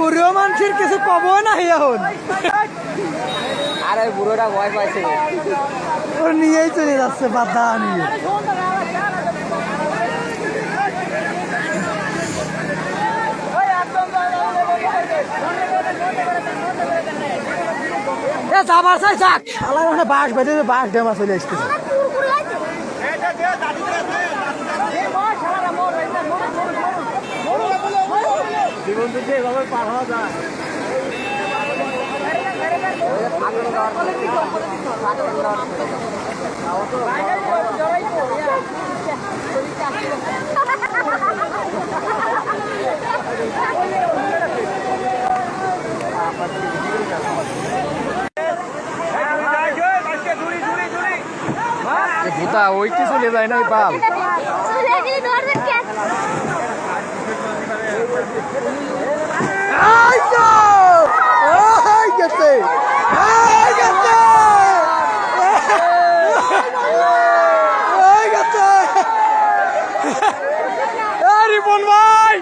বুড়ো মানুষের কিছু কব না এখন। আরে বুড়োটা ভয় পাইছে। ওর নিয়েই চলে যাচ্ছে বাধা নিয়ে। এ যাবার চাই যাক। ওখানে বাস বেঁধে বাস ডেমা চলে আসতেছে। ভূতা ওই কি চলে যায় না পাল এই তো! এই গেছে! এই গেছে! এই গেছে! এ রিপন ভাই!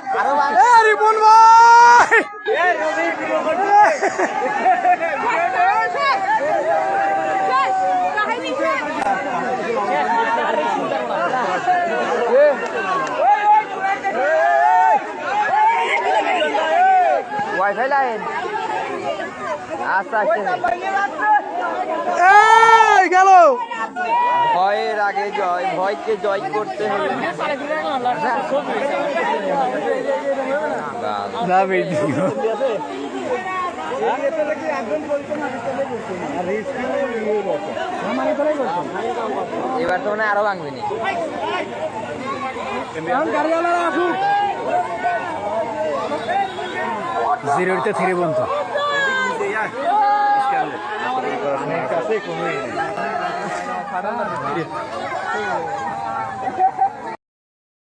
এ রিপন ভাই! ওয়াইফাই লাইন আস্তে আস্তে এই গেল ভয়ের আগে জয় ভয়কে জয় করতে হলে এবার তো মানে আরও ভাঙবে নি জিরোতে থ্রি বন্ধ।